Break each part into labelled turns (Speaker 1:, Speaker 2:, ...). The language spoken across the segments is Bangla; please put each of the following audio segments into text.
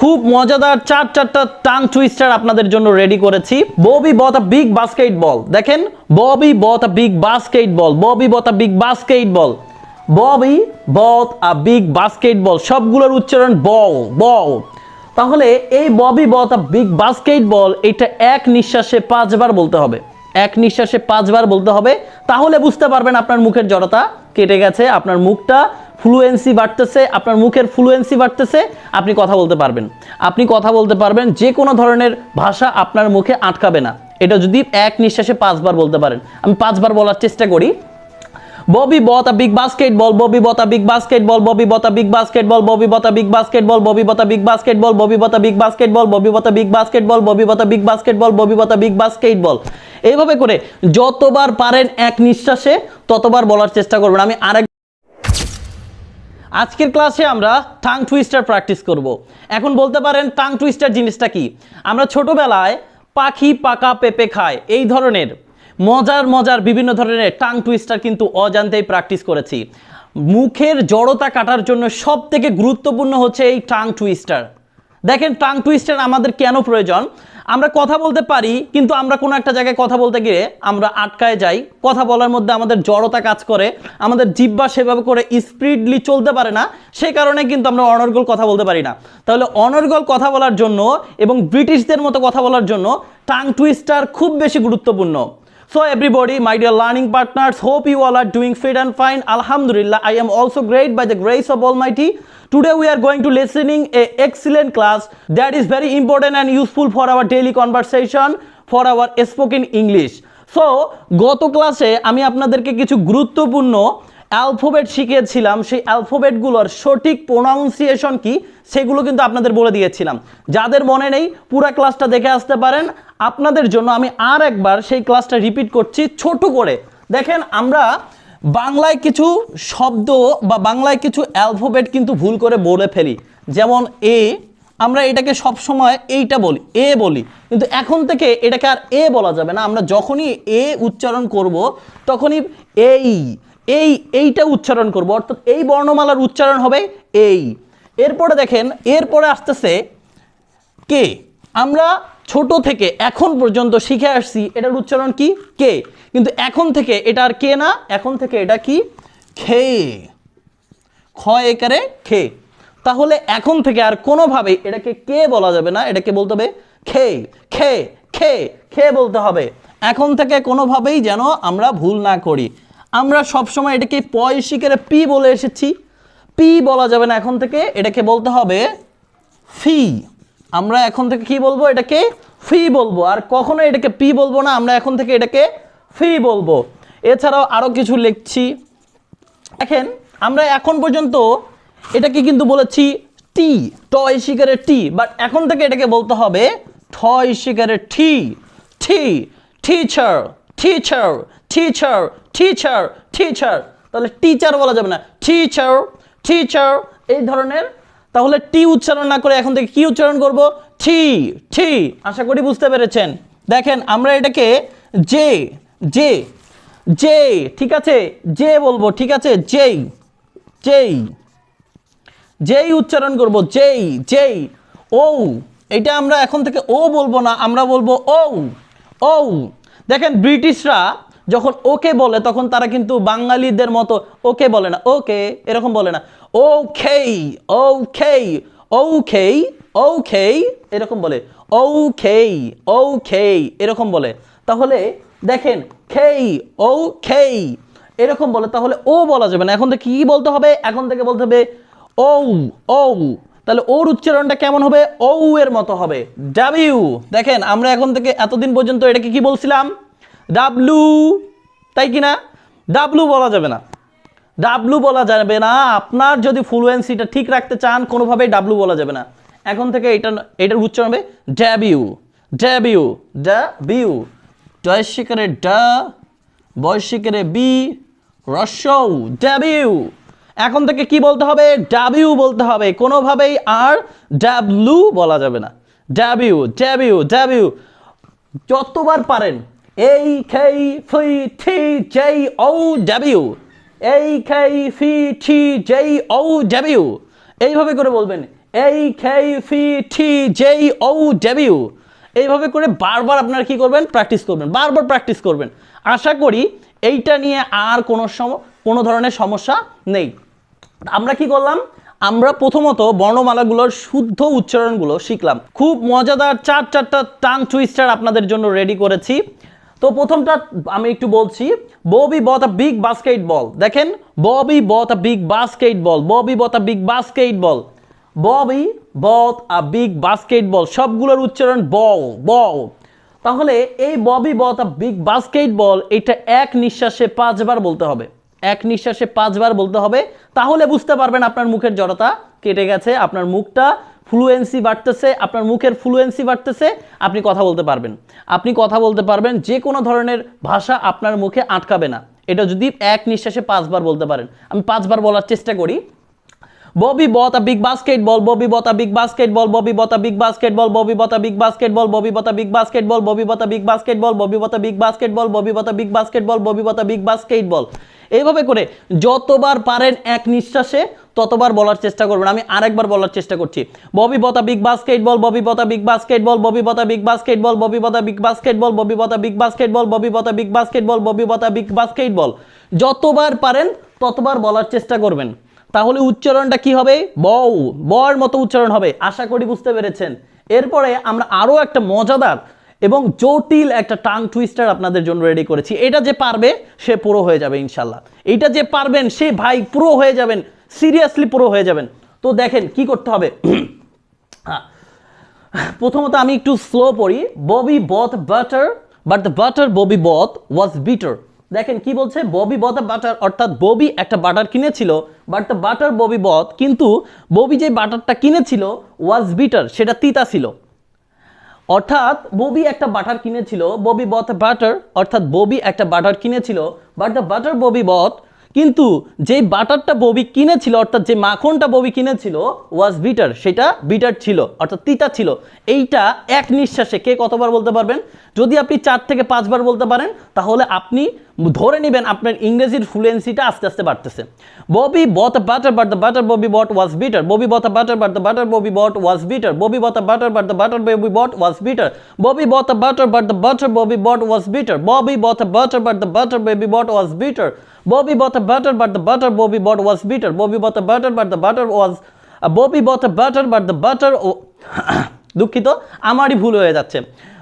Speaker 1: খুব মজাদার চার চারটা টাং টুইস্টার আপনাদের জন্য রেডি করেছি। Bobby bought a big basketball দেখেন Bobby bought a big basketball Bobby bought a big basketball Bobby bought a big basketball সবগুলোর উচ্চারণ বল বল তাহলে এই Bobby bought a big basketball এটা এক নিঃশ্বাসে পাঁচবার বলতে হবে। এক নিঃশ্বাসে পাঁচবার বলতে হবে। তাহলে বুঝতে পারবেন আপনার মুখের জড়তা কেটে গেছে, আপনার মুখটা ফ্লুয়েন্সি বাড়তেছে, আপনার মুখের ফ্লুয়েন্সি বাড়তেছে, আপনি কথা বলতে পারবেন। আপনি কথা বলতে পারবেন, যে কোনো ধরনের ভাষা আপনার মুখে আটকাবে না। এটা যদি এক নিঃশ্বাসে পাঁচবার বলতে পারেন। আমি পাঁচবার বলার চেষ্টা করি। Bobby a big basketball, Bobby bought a big basketball, Bobby bought a big basketball, Bobby bought a big basketball, Bobby a big basketball, Bobby a big basketball, Bobby a big basketball, Bobby a big basketball, Bobby a big basketball. এইভাবে করে যতবার পারেন এক নিঃশ্বাসে ততবার বলার চেষ্টা করবেন। আমি আরেক আজকের ক্লাসে আমরা টাং টুইস্টার প্র্যাকটিস করব। এখন বলতে পারেন টাং টুইস্টার জিনিসটা কি? আমরা ছোটোবেলায় পাখি পাকা পেঁপে খায়, এই ধরনের মজার মজার বিভিন্ন ধরনের টাং টুইস্টার কিন্তু অজান্তেই প্র্যাকটিস করেছি। মুখের জড়তা কাটার জন্য সব থেকে গুরুত্বপূর্ণ হচ্ছে এই টাং টুইস্টার। দেখেন, টাং টুইস্টার আমাদের কেন প্রয়োজন? আমরা কথা বলতে পারি, কিন্তু আমরা কোনো একটা জায়গায় কথা বলতে গিয়ে আমরা আটকায় যাই। কথা বলার মধ্যে আমাদের জড়তা কাজ করে, আমাদের জিব্বা সেভাবে করে স্পিডলি চলতে পারে না, সেই কারণে কিন্তু আমরা অনর্গল কথা বলতে পারি না। তাহলে অনর্গল কথা বলার জন্য এবং ব্রিটিশদের মতো কথা বলার জন্য টাং টুইস্টার খুব বেশি গুরুত্বপূর্ণ। So everybody, my dear learning partners, hope you all are doing fit and fine. Alhamdulillah, I am also great by the grace of Almighty. Today we are going to listening a excellent class that is very important and useful for our daily conversation, for our spoken English. So গত ক্লাসে আমি আপনাদেরকে কিছু গুরুত্বপূর্ণ অ্যালফাবেট শিখিয়েছিলাম, সেই অ্যালফোবেটগুলোর সঠিক প্রোনাউন্সিয়েশন কি, সেগুলো কিন্তু আপনাদের বলে দিয়েছিলাম। যাদের মনে নেই, পুরা ক্লাসটা দেখে আসতে পারেন। আপনাদের জন্য আমি আর একবার সেই ক্লাসটা রিপিট করছি, ছোট করে। দেখেন, আমরা বাংলায় কিছু শব্দ বা বাংলায় কিছু অ্যালফোবেট কিন্তু ভুল করে বলে ফেলি। যেমন এ, আমরা এটাকে সব সময় এইটা বলি, এ বলি। কিন্তু এখন থেকে এটাকে আর এ বলা যাবে না। আমরা যখনই এ উচ্চারণ করব, তখনই এই এই, এইটা উচ্চারণ করব। অর্থাৎ এই বর্ণমালার উচ্চারণ হবে এই। এরপরে দেখেন, এরপরে আসতেছে কে? আমরা ছোট থেকে এখন পর্যন্ত শিখে আসছি, এটার উচ্চারণ কি? কে। কিন্তু এখন থেকে এটা আর কে না, এখন থেকে এটা কি? খে। খ একারে খে। তাহলে এখন থেকে আর কোনোভাবে এটাকে কে বলা যাবে না, এটাকে বলতে হবে খে। খে খে খে বলতে হবে। এখন থেকে কোনোভাবেই যেন আমরা ভুল না করি। আমরা সবসময় এটাকে পয়সিকের পি বলে এসেছি। পি বলা যাবে না এখন থেকে, এটাকে বলতে হবে ফি। আমরা এখন থেকে কি বলব? এটাকে ফি বলব। আর কখনো এটাকে পি বলব না, আমরা এখন থেকে এটাকে ফি বলব। এছাড়াও আরও কিছু লিখছি। দেখেন, আমরা এখন পর্যন্ত এটাকে কিন্তু বলেছি টি টয় শিকারের টি বাট এখন থেকে এটাকে বলতে হবে ঠয় শিকারের টি টি teacher teacher teacher teacher teacher তাহলে টিচার বলা যাবে না। টিচার টিচার এই ধরনের। তাহলে টি উচ্চারণ না করে এখন থেকে কি উচ্চারণ করব? টি টি আশা করি বুঝতে পেরেছেন। দেখেন, আমরা এটাকে জে জে জে ঠিক আছে? জে বলব, ঠিক আছে? যেই যেই যেই উচ্চারণ করব যেই যেই ও এটা আমরা এখন থেকে ও বলব না, আমরা বলব ও ও দেখেন, ব্রিটিশরা যখন ওকে বলে, তখন তারা কিন্তু বাঙালিদের মতো ওকে বলে না। ওকে এরকম বলে না। ওকে ওকে ওকে ওকে এরকম বলে। ওকে ওকে এরকম বলে। তাহলে দেখেন, খেই ও খেই এরকম বলে, তাহলে ও বলা যাবে না। এখন থেকে কি বলতে হবে? এখন থেকে বলতে হবে ও ও তাহলে ওর উচ্চারণটা কেমন হবে? ও এর মতো হবে। ডাব্লিউ দেখেন, আমরা এখন থেকে এতদিন পর্যন্ত এটাকে কি বলছিলাম? ডাব্লু তাই কি না? ডাব্লু বলা যাবে না। ডাব্লু বলা যাবে না। আপনার যদি ফ্লুয়েন্সিটা ঠিক রাখতে চান, কোনোভাবেই ডাব্লু বলা যাবে না। এখন থেকে এটা এটার উচ্চারণ হবে ড্যাবিউ ড্যাবিউ ড্যাবিউ জয়শিকারে ডা বয়সিকারে বি, রসৌ ডাবিউ এখন থেকে কি বলতে হবে? ডাবিউ বলতে হবে। কোনোভাবেই আর ডাবলু বলা যাবে না। ডাবিউ ডাবিউ ডাবিউ যতবার পারেন এই খেই ফি থি জেই ও ডাবিউ এই খেই ফি থি জেই ও ডাবিউ এইভাবে করে বলবেন। এই কে ফি টি জে ও ডেবিউ এইভাবে করে বারবার আপনারা কি করবেন? প্র্যাকটিস করবেন, বারবার প্র্যাকটিস করবেন। আশা করি এইটা নিয়ে আর কোনো সম, কোনো ধরনের সমস্যা নেই। আমরা কি করলাম? আমরা প্রথমত বর্ণমালাগুলোর শুদ্ধ উচ্চারণগুলো শিখলাম। খুব মজাদার চার চারটা টান টুইস্টার আপনাদের জন্য রেডি করেছি। তো প্রথমটা আমি একটু বলছি, Bobby bought a big basketball দেখেন, Bobby bought a big basketball Bobby bought a big basketball Bobby bought a big basketball সবগুলোর উচ্চারণ বল বল। তাহলে এই Bobby bought a big basketball এটা এক নিঃশ্বাসে পাঁচবার বলতে হবে। এক নিঃশ্বাসে পাঁচবার বলতে হবে। তাহলে বুঝতে পারবেন আপনার মুখের জড়তা কেটে গেছে, আপনার মুখটা ফ্লুয়েন্সি বাড়তেছে, আপনার মুখের ফ্লুয়েন্সি বাড়তেছে, আপনি কথা বলতে পারবেন। আপনি কথা বলতে পারবেন, যে কোনো ধরনের ভাষা আপনার মুখে আটকাবে না। এটা যদি এক নিঃশ্বাসে পাঁচবার বলতে পারেন। আমি পাঁচবার বলার চেষ্টা করি Bobby bought a big basketball. Bobby bought a big basketball. Bobby bought a big basketball. Bobby bought a big basketball. Bobby bought a big basketball. Bobby bought a big basketball. Bobby bought a big basketball. Bobby bought a big basketball. Bobby bought a big basketball. এইভাবে করে যতবার পারেন এক নিঃশ্বাসে ততবার বলার চেষ্টা করবেন আমি আরেকবার বলার চেষ্টা করছি ববি বতা বিগ বাস্কেটবল ববি বতা বিগ বাস্কেটবল ববি বতা বিগ বাস্কেটবল ববি বতা বিগ বাস্কেটবল ববি বতা বিগ বাস্কেটবল ববি বতা বিগ বাস্কেটবল ববি বতা বিগ বাস্কেটবল যতবার পারেন ততবার বলার চেষ্টা করবেন তাহলে উচ্চারণটা কি হবে? বউ। বর মতো উচ্চারণ হবে। আশা করি বুঝতে পেরেছেন। এরপরে আমরা আরও একটা মজাদার এবং জটিল একটা টাং টুইস্টার আপনাদের জন্য রেডি করেছি। এটা যে পারবে, সে পুরো হয়ে যাবে ইনশাল্লাহ। এটা যে পারবেন, সে ভাই পুরো হয়ে যাবেন। সিরিয়াসলি পুরো হয়ে যাবেন। তো দেখেন, কি করতে হবে? হ্যাঁ। প্রথমত আমি একটু স্লো পড়ি। Bobby bought butter but the butter Bobby bought was bitter দেখেন কি বলছে? ববি বথ বাটার, অর্থাৎ ববি একটা বাটার কিনেছিল but the butter Bobby bought কিন্তু ববি যে বাটারটা কিনেছিল ওয়াজ বিটার সেটা তিতা ছিল। অর্থাৎ ববি একটা বাটার কিনেছিল, ববি বথ বাটার, অর্থাৎ ববি একটা বাটার কিনেছিল but the butter Bobby bought কিন্তু যে বাটারটা ববি কিনেছিল, অর্থাৎ যে মাখনটা ববি কিনেছিল ওয়াজ বিটার সেটা বিটার ছিল, অর্থাৎ তিতা ছিল। এইটা এক নিঃশ্বাসে কে কতবার বলতে পারবেন? যদি আপনি চার থেকে পাঁচবার বলতে পারেন, তাহলে আপনি ধরে নেবেন আপনার ইংরেজির ফ্লুয়েন্সিটা আস্তে আস্তে বাড়তেছে Bobby bought butter but the butter Bobby bought was bitter Bobby bought butter but the butter Bobby bought was bitter Bobby bought butter but the butter Bobby bought was bitter Bobby bought butter but the butter Bobby bought was bitter Bobby bought butter but the butter Bobby bought was bitter Bobby bought butter but the butter Bobby bought was bitter Bobby bought butter but the butter was Bobby bought butter but the butter ও দুঃখিত আমারই ভুল হয়ে যাচ্ছে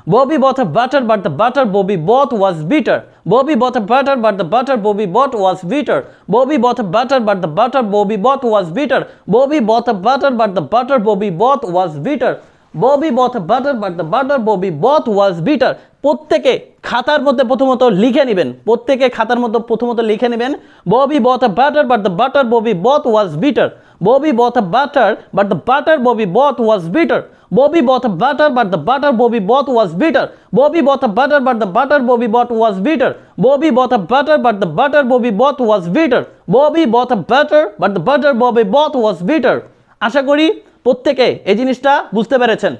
Speaker 1: Bobby bought a butter, but the butter Bobby bought was bitter. Bobby bought a butter, but the butter Bobby bought was bitter. Bobby bought a butter, but the butter Bobby bought was bitter. Bobby bought a butter, but the butter Bobby bought was bitter. Bobby bought butter but the butter Bobby bought was bitter প্রত্যেকে খাতার মধ্যে প্রথমত লিখে নেবেন প্রত্যেকে খাতার মধ্যে প্রথমত লিখে নেবেন Bobby bought butter but the butter Bobby bought was bitter Bobby bought butter but the butter Bobby bought was bitter Bobby bought butter but the butter Bobby bought was bitter Bobby bought butter but the butter Bobby bought was bitter Bobby bought butter but the butter Bobby bought was bitter Bobby bought butter but the butter Bobby bought was bitter আশা করি প্রত্যেকে এই জিনিসটা বুঝতে পেরেছেন।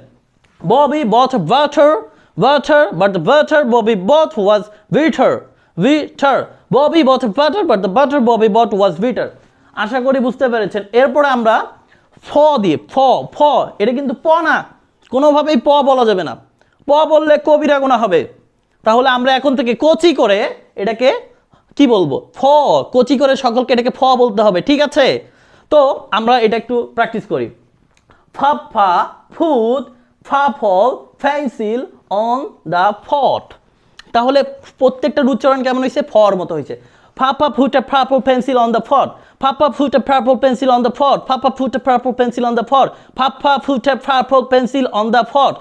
Speaker 1: Bobby butter, butter, but the butter Bobby bought was bitter. Bitter. Bobby bought a butter, but the butter Bobby bought was bitter. আশা করি বুঝতে পেরেছেন। এরপরে আমরা ফ দিয়ে ফ ফ এটা কিন্তু প না। কোনোভাবেই প বলা যাবে না। প বললে কবিরা গোনা হবে। তাহলে আমরা এখন থেকে কচি করে এটাকে কি বলব? ফ কচি করে সকলকে এটাকে ফ বলতে হবে। ঠিক আছে? তো আমরা এটা একটু প্র্যাকটিস করি। Papa food purple pencil on the pot তাহলে প্রত্যেকটার উচ্চারণ কেমন হয়েছে? ফর মতো হয়েছে। Papa put a pencil on the pot papa put a pencil on the pot papa put a pencil on the pot papa put a pencil on the pot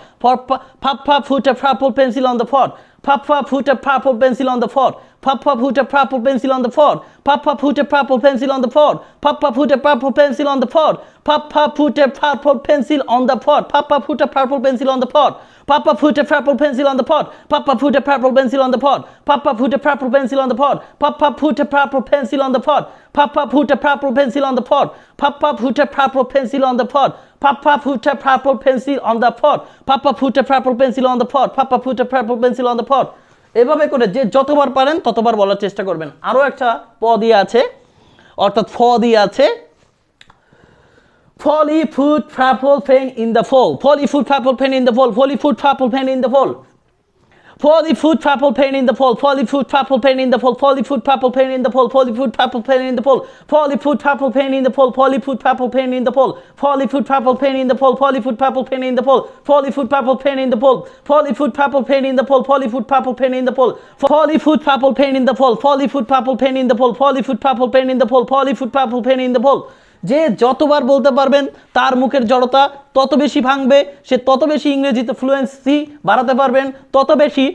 Speaker 1: papa put a pencil on the pot papa put a pencil on the pot Pop pop put a purple pencil on the pod. Pop pop put a purple pencil on the pod. Pop pop put a purple pencil on the pod. Pop pop put a purple pencil on the pod. Pop pop put a purple pencil on the pod. pop put a purple pencil on the pod. pop put a purple pencil on the pod. pop put a purple pencil on the pod. pop put a purple pencil on the pod. pop put a purple pencil on the pod. pop put a purple pencil on the pod. pop put a purple pencil on the pod. Pop put a purple pencil on the pod. Papa put a purple pencil on the pod. এভাবে করে যে যতবার পারেন ততবার বলার চেষ্টা করবেন। আরও একটা প দিয়ে আছে, অর্থাৎ ফ দিয়ে আছে। ফলি food ফ্রাফল fen in the fall. Folly food ফ্রাফল fen in the fall, Polly food purple pain in the pot. Polyfood purple pain in the pole. Polyfood purple pain in the pole. Polyfood purple pain in the pole. Polyfood purple pain in the pole. Polyfood purple pain in the pole. Polyfood purple pain in the pole. Polyfood purple pain in the pole. Polyfood purple pain in the pole. Polyfood purple pain in the pole. Polyfood purple pain in the pole. Polyfood purple pain in the pole. Polyfood purple pain in the pole. Polyfood purple pain in the pole. Polyfood purple pain in the pole. Polyfood purple pain in the pole. যে যতবার বলতে পারবেন তার মুখের জড়তা তত বেশি ভাঙবে, সে তত বেশি ইংরেজিতে ফ্লুয়েন্সি বাড়াতে পারবেন, তত বেশি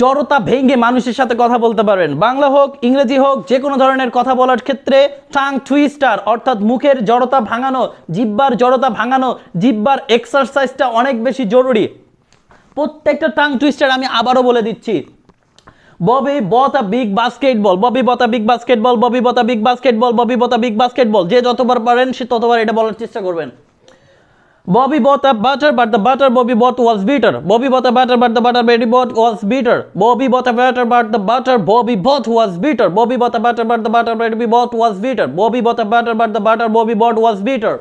Speaker 1: জড়তা ভেঙে মানুষের সাথে কথা বলতে পারবেন। বাংলা হোক, ইংরেজি হোক, যে কোনো ধরনের কথা বলার ক্ষেত্রে টাং টুইস্টার অর্থাৎ মুখের জড়তা ভাঙানো, জিব্বার জড়তা ভাঙানো, জিব্বার এক্সারসাইজটা অনেক বেশি জরুরি। প্রত্যেকটা টাং টুইস্টার আমি আবারও বলে দিচ্ছি। ববি বতা বিগ বাস্কেটবল, ববি বতা বিগ বাস্কেটবল, ববি বতা বিগ বাস্কেটবল, ববি বতা বিগ বাস্কেটবল। যে যতবার পারেন, সে ততবার এটা বলার চেষ্টা করবেন। Bobby bought a butter but the butter, Bobby bought was bitter. Bobby bought a butter but the butter বেডি বট was bitter. Bobby bought a butter but the butter, Bobby bought was bitter. Bobby bought a butter but the butter বেডি বট was bitter. Bobby bought a butter but the butter, Bobby bought was bitter.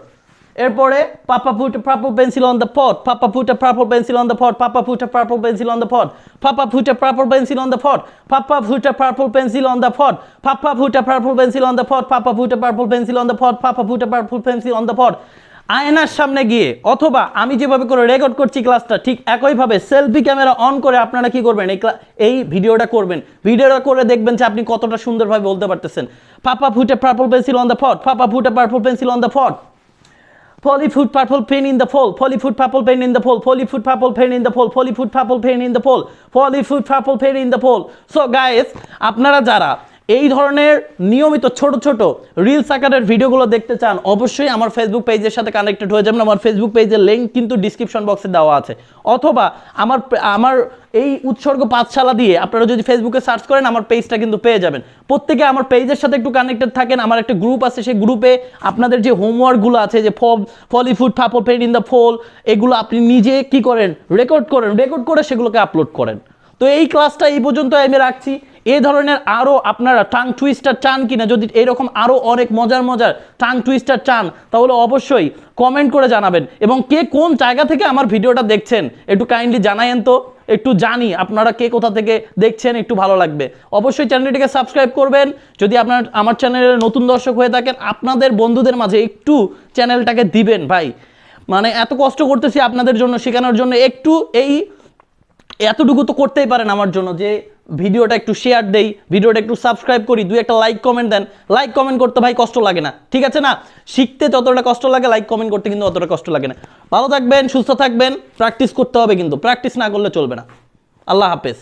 Speaker 1: এরপরে papa put purple pencil on the pot papa put a প্রাপল pencil on the pot papa ফুটে প্রাপল pencil on the pot papa ফুটে প্রাপল pencil on the pot papa ফুটে প্রাপল pencil on the pot papa ফুটে প্রাপল pencil on the pot papa ফুটে প্রাপল pencil on the pot papa ফুটে প্রাপল পেন্সিল অন দ্য ফট আয়নার সামনে গিয়ে অথবা আমি যেভাবে করে রেকর্ড করছি ক্লাসটা ঠিক একইভাবে সেলফি ক্যামেরা অন করে আপনারা কি করবেন এই এই ভিডিওটা করবেন ভিডিওটা করে দেখবেন যে আপনি কতটা সুন্দরভাবে বলতে পারতেছেন পাপা ফুটে purple pencil on the pot papa put a purple pencil on the pot Polyfoot purple pain in the fall. Polyfoot purple pain in the fall. Polyfoot purple pain in the fall. Polyfoot purple pain in the fall. Polyfoot purple pain in the fall. So guys, আপনারা যারা এই ধরনের নিয়মিত ছোট ছোট রিলস আকারের ভিডিওগুলো দেখতে চান, অবশ্যই আমার ফেসবুক পেজের সাথে কানেক্টেড হয়ে যাবেন। আমার ফেসবুক পেজের লিঙ্ক কিন্তু ডিসক্রিপশন বক্সে দেওয়া আছে। অথবা আমার আমার এই উৎসর্গ পাঠশালা দিয়ে আপনারা যদি ফেসবুকে সার্চ করেন, আমার পেজটা কিন্তু পেয়ে যাবেন। প্রত্যেকে আমার পেজের সাথে একটু কানেক্টেড থাকেন, আমার একটা গ্রুপ আছে, সেই গ্রুপে আপনাদের যে হোমওয়ার্কগুলো আছে, যে ফল Polly food purple pain in the pot এগুলো আপনি নিজে কি করেন? রেকর্ড করেন। রেকর্ড করে সেগুলোকে আপলোড করেন। তো এই ক্লাসটা এই পর্যন্ত আমি রাখছি। এই ধরনের আরও আপনারা টাং টুইস্টার চান কিনা, যদি এরকম আরও অনেক মজার মজার টাং টুইস্টার চান, তাহলে অবশ্যই কমেন্ট করে জানাবেন। এবং কে কোন জায়গা থেকে আমার ভিডিওটা দেখছেন, একটু কাইন্ডলি জানায়েন তো, একটু জানি আপনারা কে কোথা থেকে দেখছেন, একটু ভালো লাগবে। অবশ্যই চ্যানেলটিকে সাবস্ক্রাইব করবেন, যদি আপনার, আমার চ্যানেলের নতুন দর্শক হয়ে থাকেন, আপনাদের বন্ধুদের মাঝে একটু চ্যানেলটাকে দিবেন ভাই। মানে এত কষ্ট করতেছি আপনাদের জন্য, শেখানোর জন্য, একটু এই, এতটুকু তো করতেই পারেন আমার জন্য যে ভিডিওটা একটু শেয়ার দেই, ভিডিওটা একটু সাবস্ক্রাইব করি, দুই একটা লাইক কমেন্ট দেন। লাইক কমেন্ট করতে ভাই কষ্ট লাগে না, ঠিক আছে না? শিখতে যতটা কষ্ট লাগে লাইক কমেন্ট করতে কিন্তু অতটা কষ্ট লাগে না। ভালো থাকবেন, সুস্থ থাকবেন প্র্যাকটিস করতে হবে কিন্তু প্র্যাকটিস না করলে চলবে না। আল্লাহ হাফেজ।